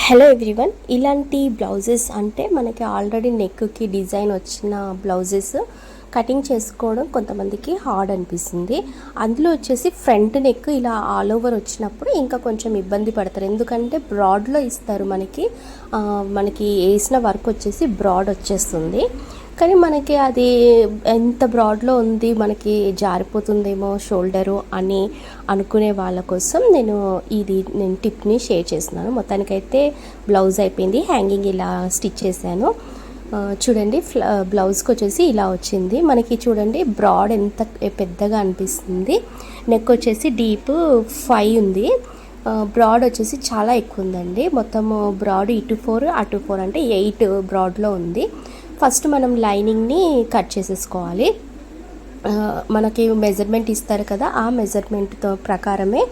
Hello everyone ఇలాంటి blouses అంటే మనకి ఆల్రెడీ నెక్కి డిజైన్ వచ్చిన బ్లౌజెస్ కటింగ్ చేసుకోవడం కొంతమందికి హార్డ్ అనిపిస్తుంది. అందులో వచ్చేసి ఫ్రంట్ నెక్ ఇలా ఆల్ ఓవర్ వచ్చినప్పుడు ఇంకా కొంచెం ఇబ్బంది పడతారు. ఎందుకంటే బ్రాడ్లో ఇస్తారు మనకి. మనకి వేసిన వర్క్ వచ్చేసి బ్రాడ్ వచ్చేస్తుంది. కానీ మనకి అది ఎంత బ్రాడ్లో ఉంది మనకి జారిపోతుందేమో షోల్డరు అని అనుకునే వాళ్ళ కోసం నేను ఇది నేను టిప్ని షేర్ చేస్తున్నాను. మొత్తానికైతే బ్లౌజ్ అయిపోయింది హ్యాంగింగ్ ఇలా స్టిచ్ చేశాను. చూడండి ఫ్ల బ్లౌజ్కి వచ్చేసి ఇలా వచ్చింది. మనకి చూడండి బ్రాడ్ ఎంత పెద్దగా అనిపిస్తుంది. నెక్ వచ్చేసి డీప్ ఫైవ్ ఉంది. బ్రాడ్ వచ్చేసి చాలా ఎక్కువ ఉందండి. మొత్తము బ్రాడ్ ఇటు ఫోర్ అటు ఫోర్ అంటే ఎయిట్ బ్రాడ్లో ఉంది. ఫస్ట్ మనం లైనింగ్ని కట్ చేసేసుకోవాలి. మనకి మెజర్మెంట్ ఇస్తారు కదా ఆ మెజర్మెంట్తో ప్రకారమే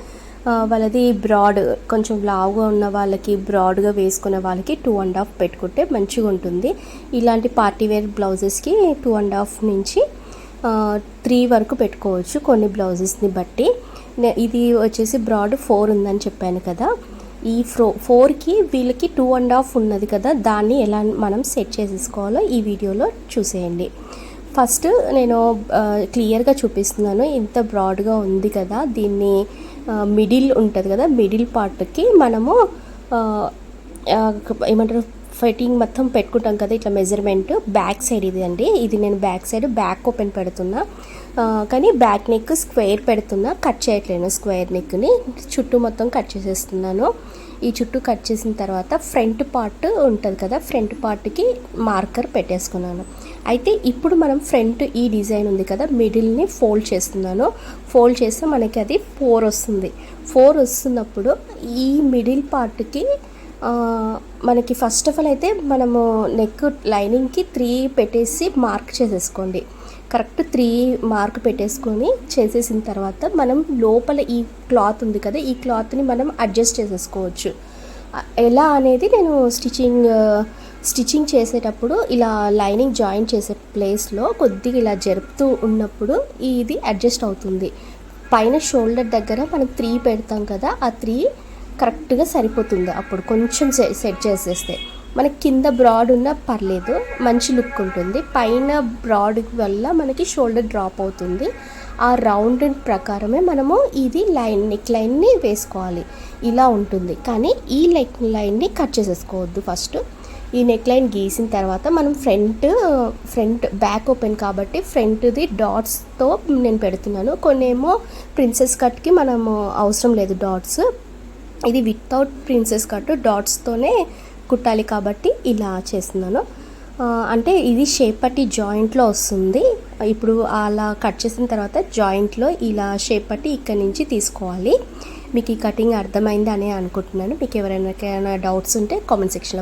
వాళ్ళది బ్రాడ్ కొంచెం లావుగా ఉన్న వాళ్ళకి బ్రాడ్గా వేసుకునే వాళ్ళకి టూ అండ్ హాఫ్ పెట్టుకుంటే మంచిగా ఉంటుంది. ఇలాంటి పార్టీ వేర్ బ్లౌజెస్కి టూ అండ్ హాఫ్ నుంచి త్రీ వరకు పెట్టుకోవచ్చు కొన్ని బ్లౌజెస్ని బట్టి. ఇది వచ్చేసి బ్రాడ్ ఫోర్ ఉందని చెప్పాను కదా. ఈ ఫ్రో ఫోర్కి వీళ్ళకి టూ అండ్ హాఫ్ ఉన్నది కదా దాన్ని ఎలా మనం సెట్ చేసేసుకోవాలో ఈ వీడియోలో చూసేయండి. ఫస్ట్ నేను క్లియర్గా చూపిస్తున్నాను. ఇంత బ్రాడ్గా ఉంది కదా దీన్ని మిడిల్ ఉంటుంది కదా మిడిల్ పార్ట్కి మనము ఏమంటారు ఫిట్టింగ్ మొత్తం పెట్టుకుంటాం కదా ఇట్లా మెజర్మెంట్ బ్యాక్ సైడ్ ఇది అండి ఇది నేను బ్యాక్ సైడ్ బ్యాక్ ఓపెన్ పెడుతున్నా. కానీ బ్యాక్ నెక్ స్క్వేర్ పెడుతున్నా. కట్ చేయట్లేను స్క్వేర్ నెక్ని చుట్టూ మొత్తం కట్ చేసేస్తున్నాను. ఈ చుట్టూ కట్ చేసిన తర్వాత ఫ్రంట్ పార్ట్ ఉంటుంది కదా ఫ్రంట్ పార్ట్కి మార్కర్ పెట్టేసుకున్నాను. అయితే ఇప్పుడు మనం ఫ్రంట్ ఈ డిజైన్ ఉంది కదా మిడిల్ని ఫోల్డ్ చేస్తున్నాను. ఫోల్డ్ చేస్తే మనకి అది ఫోర్ వస్తుంది. ఫోర్ వస్తున్నప్పుడు ఈ మిడిల్ పార్ట్కి మనకి ఫస్ట్ ఆఫ్ ఆల్ అయితే మనము నెక్ లైనింగ్కి త్రీ పెట్టేసి మార్క్ చేసేసుకోండి. కరెక్ట్ త్రీ మార్క్ పెట్టేసుకొని చేసేసిన తర్వాత మనం లోపల ఈ క్లాత్ ఉంది కదా ఈ క్లాత్ని మనం అడ్జస్ట్ చేసేసుకోవచ్చు. ఎలా అనేది నేను స్టిచ్చింగ్ స్టిచ్చింగ్ చేసేటప్పుడు ఇలా లైనింగ్ జాయిన్ చేసే ప్లేస్లో కొద్దిగా ఇలా జరుపుతూ ఉన్నప్పుడు ఇది అడ్జస్ట్ అవుతుంది. పైన షోల్డర్ దగ్గర మనం త్రీ పెడతాం కదా ఆ త్రీ కరెక్ట్గా సరిపోతుంది అప్పుడు కొంచెం సెట్ చేసేస్తే. మనకి కింద బ్రాడ్ ఉన్నా పర్లేదు మంచి లుక్ ఉంటుంది. పైన బ్రాడ్ వల్ల మనకి షోల్డర్ డ్రాప్ అవుతుంది. ఆ రౌండ్ ప్రకారమే మనము ఇది లైన్ నెక్ లైన్ని వేసుకోవాలి. ఇలా ఉంటుంది. కానీ ఈ నెక్ లైన్ని కట్ చేసేసుకోవద్దు ఫస్ట్. ఈ నెక్ లైన్ గీసిన తర్వాత మనం ఫ్రంట్ ఫ్రంట్ బ్యాక్ ఓపెన్ కాబట్టి ఫ్రంట్ది డాట్స్తో నేను పెడుతున్నాను. కొన్ని ఏమో ప్రిన్సెస్ కట్కి మనము అవసరం లేదు డాట్స్. ఇది వితౌట్ ప్రిన్సెస్ కట్ డాట్స్తోనే కుట్టాలి కాబట్టి ఇలా చేస్తున్నాను. అంటే ఇది షేప్ పట్టి జాయింట్లో వస్తుంది. ఇప్పుడు అలా కట్ చేసిన తర్వాత జాయింట్లో ఇలా షేప్ పట్టి ఇక్కడ నుంచి తీసుకోవాలి. మీకు ఈ కటింగ్ అర్థమైంది అని అనుకుంటున్నాను. మీకు ఎవరైనా డౌట్స్ ఉంటే కామెంట్ సెక్షన్లో